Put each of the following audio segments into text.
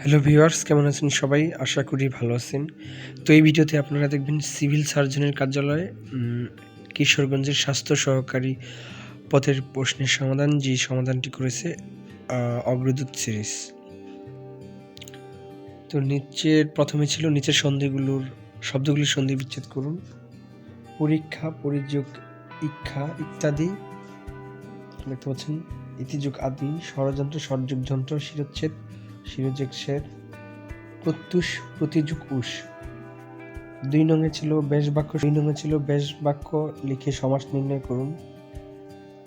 Hello viewers কেমন আছেন সবাই? আশা করি ভালো আছেন। তো এই ভিডিওতে আপনারা দেখবেন সিভিল সার্জনের কার্যালয়ে কিশোরগঞ্জের স্বাস্থ্য সহকারী পথের প্রশ্নের সমাধান, যে সমাধানটি করেছে অগ্রদূত সিরিজ। তো নিচের, প্রথমে ছিল নিচের সন্ধিগুলোর শব্দগুলির সন্ধি বিচ্ছেদ করুন। পরীক্ষা, পরিযোগ ইচ্ছা ইত্যাদি। দেখতে পাচ্ছেন, ইতিযুগ আদি, ষড়যন্ত্র সরযুগ যন্ত্র, শিরোচ্ছেদ। শিরোজেক্সের প্রত্যুষ প্রতিযুগ উষ দুই নঙে ছিল বেশ বাক্য, দুই নঙে ছিল বেশ বাক্য লিখে সমাস নির্ণয় করুন।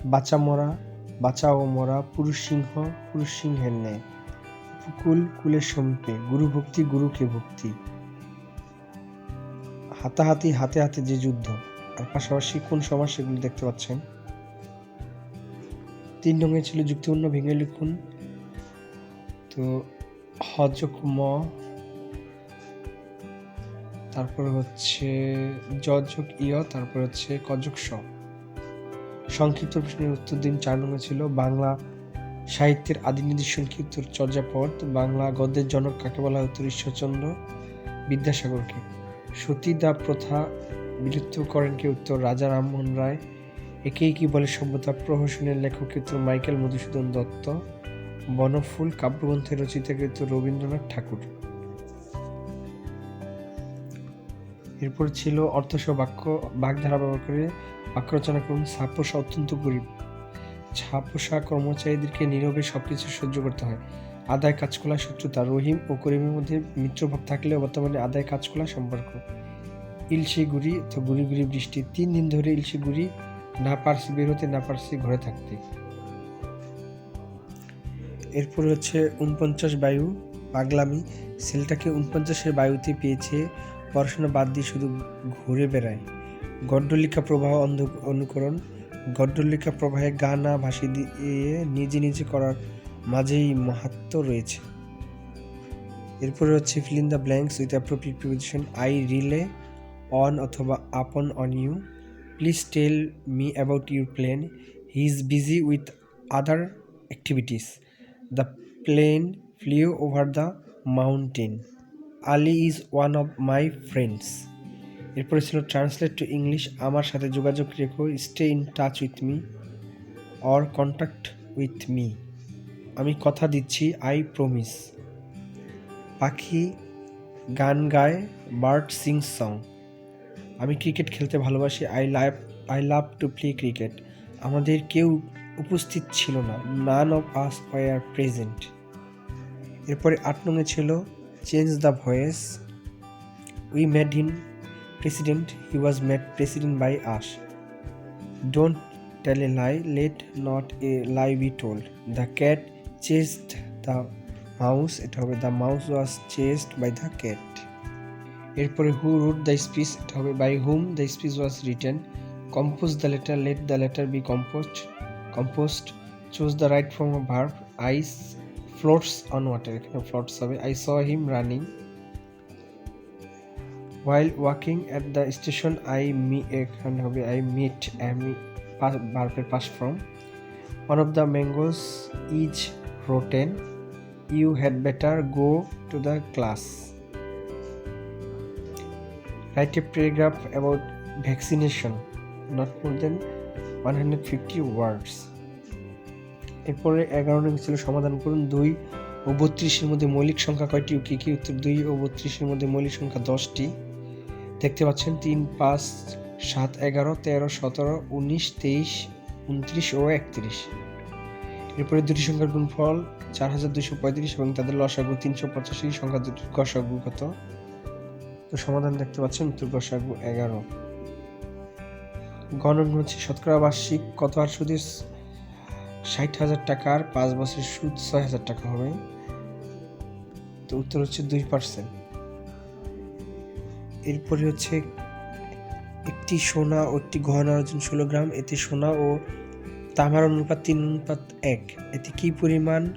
বাঁচা মরা, বাঁচা ও মরা, পুরুষ সিংহ, পুরুষ সিংহের ন্যায়। কুল কুলের সমীপে, গুরু ভক্তি, গুরুকে ভক্তি। হাতাহাতি, হাতে হাতে যে যুদ্ধ। আর পাশাপাশি কোন সমাজ সেগুলো দেখতে পাচ্ছেন? তিন রঙে ছিল যুক্তিপূর্ণ ভেঙে লিখুন তো হজক ম তারপরে হচ্ছে যজক ইয়, তারপর হচ্ছে কজক স। সংক্ষিপ্ত প্রশ্নের উত্তর দিন চার নম্বর ছিল, বাংলা সাহিত্যের আদি কি চর্যাপদ, বাংলা গদ্যের জনক কাকে বলা উত্তর ঈশ্বরচন্দ্র বিদ্যাসাগরকে। সতীদাহ প্রথা বিলুপ্ত করেন কে? উত্তর রাজা রামমোহন রায়। একেই কি বলে সভ্যতা প্রহসনের লেখক? উত্তর মাইকেল মধুসূদন দত্ত। বনফুল কাব্যগ্রন্থের রচিতাকৃত রবীন্দ্রনাথ ঠাকুর। এরপর ছিল অর্থসহ বাক্য বাগধারা ব্যবহার করে বাক্য রচনা করুন, ছাপোষা অত্যন্ত গরিব। ছাপোষা কর্মচারীদেরকে নীরবে সবকিছু সহ্য করতে হয়। আদায় কাজকলা শত্রুতা, রহিম ও করিমের মধ্যে মিত্রভাব থাকলেও বর্তমানে আদায় কাজকলা সম্পর্ক। ইলশি গুড়ি তো গুড়ি গুড়ি বৃষ্টি। তিন দিন ধরে ইলশি গুড়ি না পারছি বের হতে, না পারছি ঘরে থাকতে। এরপর হচ্ছে উনপঞ্চাশ বায়ু, পাগলামি। সেলটাকে উনপঞ্চাশের বায়ুতে পেয়েছে, পড়াশোনা বাদ দিয়ে শুধু ঘুরে বেড়ায়। গড্ডলিকা প্রবাহ অন্ধ- অনুকরণ। গড্ডলিকা প্রবাহে গানা ভাসি দিয়ে নিজে নিজে করার মাঝেই মাহাত্ম রয়েছে। এরপরে হচ্ছে fill the blanks with appropriate preposition I rely on অথবা upon on you please tell me about your plan he is busy with other activities the plane flew over the mountain Ali is one of my friends এরপরে ছিল translate to English আমার সাথে যোগাযোগ রেখো। Stay in touch with me or contact with me আমি কথা দিচ্ছি I promise পাখি গান গায় বার্ড সিং সং আমি ক্রিকেট খেলতে ভালোবাসি। I love I love to play cricket আমাদের কেউ উপস্থিত ছিল না। None of us were present এরপরে আট নঙে ছিল change the voice we made him president he was made president by us don't tell a lie let not a lie be told the cat chased the mouse এটা হবে the mouse was chased by the cat এরপরে who wrote the speech এটা হবে by hmm the speech was written compose the letter let the letter be composed composed choose the right form of verb ice floats on water এখানে floats হবে। I saw him running while walking at the station I me এখানে হবে I meet আমি ভার্বের past from one of the mangoes is rotten you had better go to the class write a paragraph about vaccination not more than 150 words এরপরে এগারো ছিল সমাধান করুন। দুই ও বত্রিশের মধ্যে মৌলিক সংখ্যা কয়টি ও কি কি উত্তর? দুই ও বত্রিশের মধ্যে মৌলিক সংখ্যা দশটি। দেখতে পাচ্ছেন, তিন, পাঁচ, সাত, এগারো, তেরো, সতেরো, উনিশ, তেইশ, উনত্রিশ ও একত্রিশ। এরপরে দুটি সংখ্যার গুণফল চার হাজার দুশো পঁয়ত্রিশ এবং তাদের লসাগু তিনশো পঁচাশি। সংখ্যা দুটির গসাগু কত? তো সমাধান দেখতে পাচ্ছেন, উত্তর গসাগু এগারো। গণন হচ্ছে শতকরা বার্ষিক কত আর সুদে ষাট হাজার টাকার পাঁচ বছরের সুদ ছয় হাজার টাকা হবে। তো উত্তর হচ্ছে দুই পার্সেন্ট। এরপরে হচ্ছে একটি সোনা ও একটি গহনার ওজন ষোলো গ্রাম। এতে সোনা ও তামার অনুপাত তিন, অনুপাত এক। এতে কি পরিমাণ?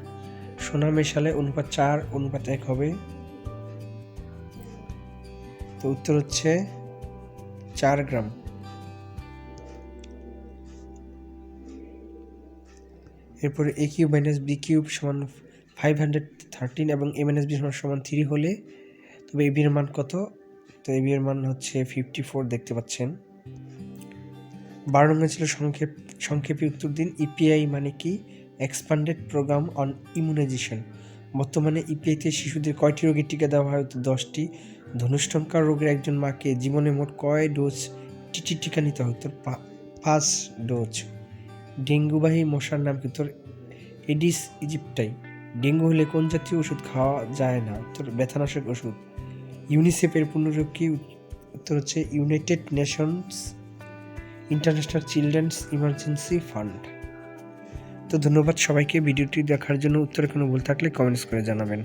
সোনা মেশালে অনুপাত চার, অনুপাত এক হবে। তো উত্তর হচ্ছে চার গ্রাম। এরপরে a cube minus b cube সমান ফাইভ হান্ড্রেড থার্টিন এবং এ মাইনাস এমএনএসবি সমান সমান থ্রি হলে তবে এবি এর মান কত? তো এবি এর মান হচ্ছে ফিফটি ফোর দেখতে পাচ্ছেন। বারো নম্বর ছিল সংক্ষেপ, সংক্ষেপে উত্তর দিন ইপিআই মানে কি? এক্সপান্ডেড প্রোগ্রাম অন ইমিউনাইজেশন বর্তমানে ইপিআইতে শিশুদের কয়টি রোগের টিকা দেওয়া হয়? উত্তর দশটি। ধনুষ্টঙ্কার রোগের একজন মাকে জীবনে মোট কয় ডোজ টিটি টিকা নিতে পা- পাঁচ ডোজ। ডেঙ্গুবাহী মশার নাম কি? উত্তর এডিস ইজিপ্টাই ডেঙ্গু হলে কোন জাতীয় ওষুধ খাওয়া যায় না? উত্তর ব্যথানাশক ওষুধ। ইউনিসেফের পূর্ণরূপ কি উত্তর হচ্ছে United Nations International Children's Emergency Fund তো ধন্যবাদ সবাইকে। ভিডিওটি দেখার জন্য উত্তরে কোনো ভুল থাকলে কমেন্টস করে জানাবেন।